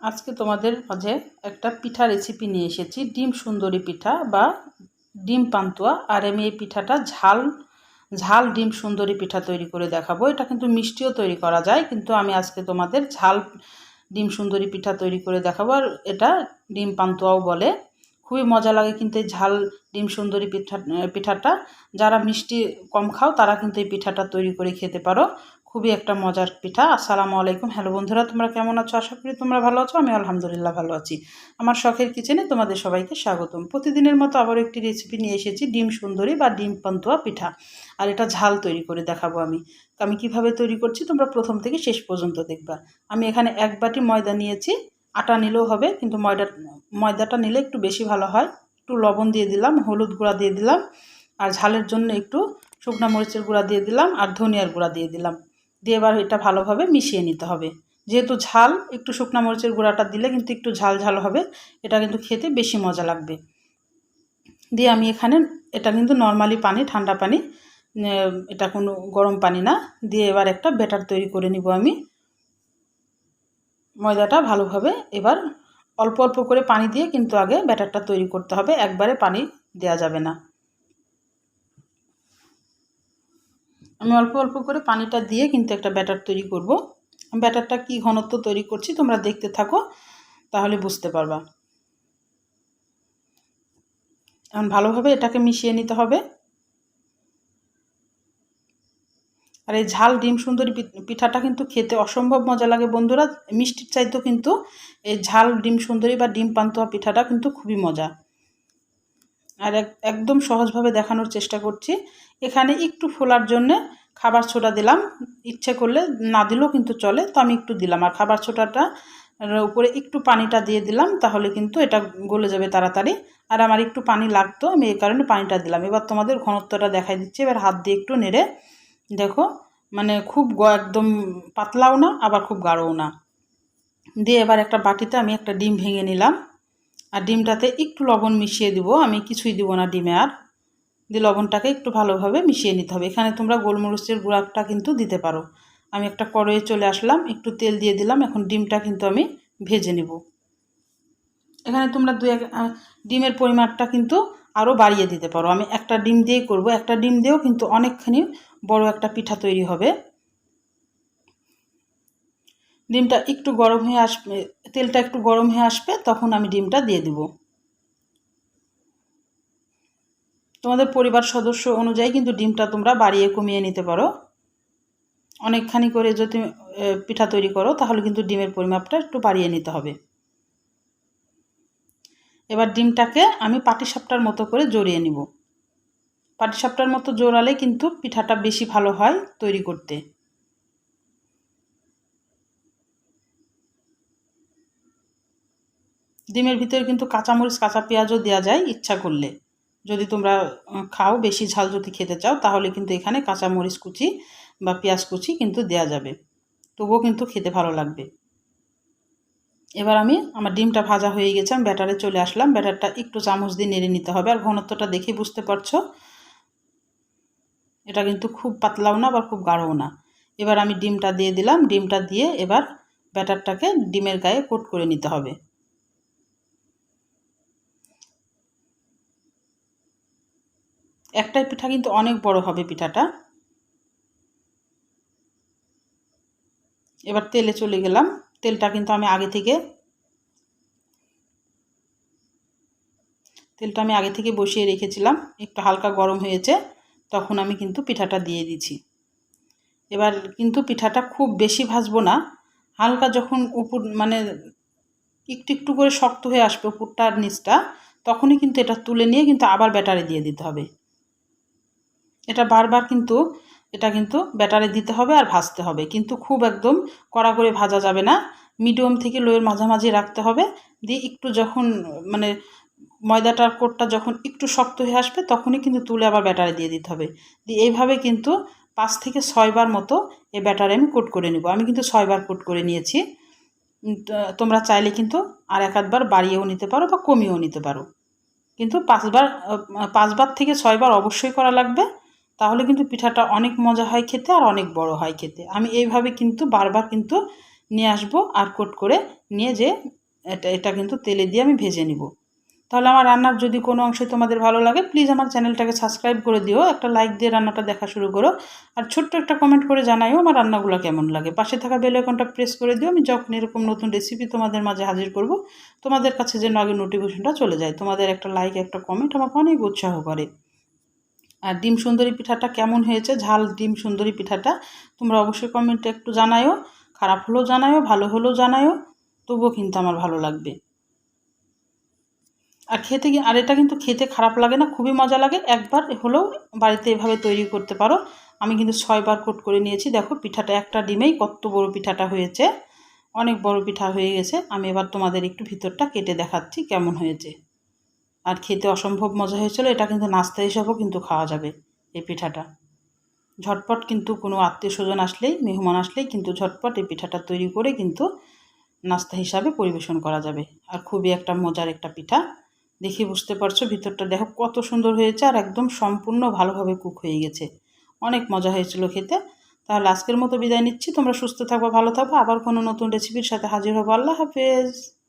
আজকে তোমাদের মাঝে একটা পিঠা রেসিপি নিয়ে এসেছি। ডিম সুন্দরী পিঠা বা ডিম পান্তুয়া। আর আমি এই পিঠাটা ঝাল ঝাল ডিম সুন্দরী পিঠা তৈরি করে দেখাবো। এটা কিন্তু মিষ্টিও তৈরি করা যায়, কিন্তু আমি আজকে তোমাদের ঝাল ডিম সুন্দরী পিঠা তৈরি করে দেখাবো। আর এটা ডিম পান্তুয়াও বলে। খুবই মজা লাগে কিন্তু এই ঝাল ডিম সুন্দরী পিঠা, পিঠাটা। যারা মিষ্টি কম খাও, তারা কিন্তু এই পিঠাটা তৈরি করে খেতে পারো। খুবই একটা মজার পিঠা। আসসালামু আলাইকুম। হ্যালো বন্ধুরা, তোমরা কেমন আছো? আশা করি তোমরা ভালো আছো। আমি আলহামদুলিল্লাহ ভালো আছি। আমার শখের কিচেনে তোমাদের সবাইকে স্বাগতম। প্রতিদিনের মতো আবার একটি রেসিপি নিয়ে এসেছি, ডিম সুন্দরী বা ডিম পান্তুয়া পিঠা। আর এটা ঝাল তৈরি করে দেখাবো আমি। আমি কীভাবে তৈরি করছি তোমরা প্রথম থেকে শেষ পর্যন্ত দেখবা। আমি এখানে এক বাটি ময়দা নিয়েছি। আটা নিলেও হবে, কিন্তু ময়দা, ময়দাটা নিলে একটু বেশি ভালো হয়। একটু লবণ দিয়ে দিলাম, হলুদ গুঁড়া দিয়ে দিলাম। আর ঝালের জন্য একটু শুকনো মরিচের গুঁড়া দিয়ে দিলাম আর ধনিয়ার গুঁড়া দিয়ে দিলাম। দিয়ে এবার এটা ভালোভাবে মিশিয়ে নিতে হবে। যেহেতু ঝাল, একটু শুকনা মরিচের গুঁড়াটা দিলে কিন্তু একটু ঝাল ঝাল হবে, এটা কিন্তু খেতে বেশি মজা লাগবে। দিয়ে আমি এখানে এটা কিন্তু নর্মালি পানি, ঠান্ডা পানি এটা কোনো গরম পানি না, দিয়ে এবার একটা ব্যাটার তৈরি করে নিব আমি। ময়দাটা ভালোভাবে এবার অল্প অল্প করে পানি দিয়ে কিন্তু আগে ব্যাটারটা তৈরি করতে হবে, একবারে পানি দেওয়া যাবে না। আমি অল্প অল্প করে পানিটা দিয়ে কিন্তু একটা ব্যাটার তৈরি করব। ব্যাটারটা কি ঘনত্ব তৈরি করছি তোমরা দেখতে থাকো, তাহলে বুঝতে পারবা। এখন ভালোভাবে এটাকে মিশিয়ে নিতে হবে। আর এই ঝাল ডিম সুন্দরী পিঠাটা কিন্তু খেতে অসম্ভব মজা লাগে বন্ধুরা, মিষ্টির চাইতেও কিন্তু এই ঝাল ডিম সুন্দরী বা ডিম পান্তুয়া পিঠাটা কিন্তু খুবই মজা। আর একদম সহজভাবে দেখানোর চেষ্টা করছি। এখানে একটু ফোলার জন্যে খাবার ছোটা দিলাম। ইচ্ছে করলে না দিলেও কিন্তু চলে, তো আমি একটু দিলাম। আর খাবার ছোটাটা উপরে একটু পানিটা দিয়ে দিলাম, তাহলে কিন্তু এটা গলে যাবে তাড়াতাড়ি। আর আমার একটু পানি লাগতো, আমি এই কারণে পানিটা দিলাম। এবার তোমাদের ঘনত্বটা দেখাই দিচ্ছি। এবার হাত দিয়ে একটু নেড়ে দেখো মানে খুব একদম পাতলাও না, আবার খুব গাঢ়ও না। দিয়ে এবার একটা বাটিতে আমি একটা ডিম ভেঙে নিলাম। আর ডিমটাতে একটু লবণ মিশিয়ে দিব। আমি কিছুই দিব না ডিমে আর। দিয়ে লবণটাকে একটু ভালোভাবে মিশিয়ে নিতে হবে। এখানে তোমরা গোলমরিচের গুঁড়াটা কিন্তু দিতে পারো। আমি একটা কড়াইয়ে চলে আসলাম, একটু তেল দিয়ে দিলাম। এখন ডিমটা কিন্তু আমি ভেজে নেব। এখানে তোমরা দু এক ডিমের পরিমাণটা কিন্তু আরও বাড়িয়ে দিতে পারো। আমি একটা ডিম দিয়েই করব। একটা ডিম দিয়েও কিন্তু অনেকখানি বড় একটা পিঠা তৈরি হবে। ডিমটা একটু গরম হয়ে আসবে, তেলটা একটু গরম হয়ে আসবে, তখন আমি ডিমটা দিয়ে দিব। তোমাদের পরিবার সদস্য অনুযায়ী কিন্তু ডিমটা তোমরা বাড়িয়ে কমিয়ে নিতে পারো। অনেকখানি করে যদি পিঠা তৈরি করো, তাহলে কিন্তু ডিমের পরিমাপটা একটু বাড়িয়ে নিতে হবে। এবার ডিমটাকে আমি পাটিসাপটার মতো করে জড়িয়ে নিব। পাটিসাপটার মতো জোড়ালে কিন্তু পিঠাটা বেশি ভালো হয় তৈরি করতে। ডিমের ভিতরে কিন্তু কাঁচামরিচ, কাঁচা পেঁয়াজও দেওয়া যায় ইচ্ছা করলে। যদি তোমরা খাও, বেশি ঝাল যদি খেতে চাও, তাহলে কিন্তু এখানে কাঁচামরিচ কুচি বা পেঁয়াজ কুচি কিন্তু দেয়া যাবে। তবুও কিন্তু খেতে ভালো লাগবে। এবার আমি, আমার ডিমটা ভাজা হয়ে গেছে, আমি ব্যাটারে চলে আসলাম। ব্যাটারটা একটু চামচ দিয়ে নেড়ে নিতে হবে। আর ঘনত্বটা দেখে বুঝতে পারছ? এটা কিন্তু খুব পাতলাও না বা খুব গাঢ়ও না। এবার আমি ডিমটা দিয়ে দিলাম। ডিমটা দিয়ে এবার ব্যাটারটাকে ডিমের গায়ে কোট করে নিতে হবে। একটাই পিঠা কিন্তু অনেক বড় হবে পিঠাটা। এবার তেলে চলে গেলাম। তেলটা কিন্তু আমি আগে থেকে তেলটা আমি আগে থেকে বসিয়ে রেখেছিলাম। একটু হালকা গরম হয়েছে, তখন আমি কিন্তু পিঠাটা দিয়ে দিছি। এবার কিন্তু পিঠাটা খুব বেশি ভাজবো না। হালকা যখন উপর মানে একটু একটু করে শক্ত হয়ে আসবে উপরটার নিচটা, তখনই কিন্তু এটা তুলে নিয়ে কিন্তু আবার ব্যাটারে দিয়ে দিতে হবে। এটা বারবার কিন্তু, এটা কিন্তু ব্যাটারে দিতে হবে আর ভাজতে হবে। কিন্তু খুব একদম কড়া করে ভাজা যাবে না। মিডিয়াম থেকে লোয়ের মাঝামাঝি রাখতে হবে। দিয়ে একটু যখন মানে ময়দাটার কোটটা যখন একটু শক্ত হয়ে আসবে, তখনই কিন্তু তুলে আবার ব্যাটারে দিয়ে দিতে হবে। দিয়ে এইভাবে কিন্তু পাঁচ থেকে ছয়বার মতো এই ব্যাটারে আমি কোট করে নেব। আমি কিন্তু ছয়বার কোট করে নিয়েছি। তোমরা চাইলে কিন্তু আর এক আধবার বাড়িয়েও নিতে পারো বা কমিয়েও নিতে পারো। কিন্তু পাঁচবার পাঁচবার থেকে ছয়বার অবশ্যই করা লাগবে। তাহলে কিন্তু পিঠাটা অনেক মজা হয় খেতে আর অনেক বড় হয় খেতে। আমি এইভাবে কিন্তু বারবার কিন্তু নিয়ে আসব আর কোট করে নিয়ে যে এটা এটা কিন্তু তেলে দিয়ে আমি ভেজে নিব। তাহলে আমার রান্নার যদি কোনো অংশে তোমাদের ভালো লাগে প্লিজ আমার চ্যানেলটাকে সাবস্ক্রাইব করে দিও, একটা লাইক দিয়ে রান্নাটা দেখা শুরু করো, আর ছোট্ট একটা কমেন্ট করে জানাইও আমার রান্নাগুলো কেমন লাগে। পাশে থাকা বেল আইকনটা প্রেস করে দিও, আমি যখন এরকম নতুন রেসিপি তোমাদের মাঝে হাজির করব, তোমাদের কাছে যেন আগে নোটিফিকেশনটা চলে যায়। তোমাদের একটা লাইক একটা কমেন্ট আমাকে অনেক উৎসাহ করে। আর ডিম সুন্দরী পিঠাটা কেমন হয়েছে? ঝাল ডিম সুন্দরী পিঠাটা তোমরা অবশ্যই কমেন্টে একটু জানায়ও। খারাপ হলেও জানায়ও, ভালো হলেও জানায়ও। তবুও কিন্তু আমার ভালো লাগবে। আর খেতে আর এটা কিন্তু খেতে খারাপ লাগে না, খুবই মজা লাগে। একবার হলেও বাড়িতে এভাবে তৈরি করতে পারো। আমি কিন্তু ছয়বার কোট করে নিয়েছি। দেখো পিঠাটা একটা ডিমেই কত বড় পিঠাটা হয়েছে। অনেক বড় পিঠা হয়ে গেছে। আমি এবার তোমাদের একটু ভিতরটা কেটে দেখাচ্ছি কেমন হয়েছে। আর খেতে অসম্ভব মজা হয়েছিল, এটা কিন্তু নাস্তা হিসাবেও কিন্তু খাওয়া যাবে এই পিঠাটা। ঝটপট কিন্তু কোনো আত্মীয় স্বজন আসলেই, মেহমান আসলেই কিন্তু ঝটপট এই পিঠাটা তৈরি করে কিন্তু নাস্তা হিসাবে পরিবেশন করা যাবে। আর খুবই একটা মজার একটা পিঠা। দেখে বুঝতে পারছ ভিতরটা, দেখো কত সুন্দর হয়েছে আর একদম সম্পূর্ণ ভালোভাবে কুক হয়ে গেছে। অনেক মজা হয়েছিল খেতে। তাহলে আজকের মতো বিদায় নিচ্ছি, তোমরা সুস্থ থাকব, ভালো থাকব। আবার কোনো নতুন রেসিপির সাথে হাজির হব। আল্লাহ হাফেজ।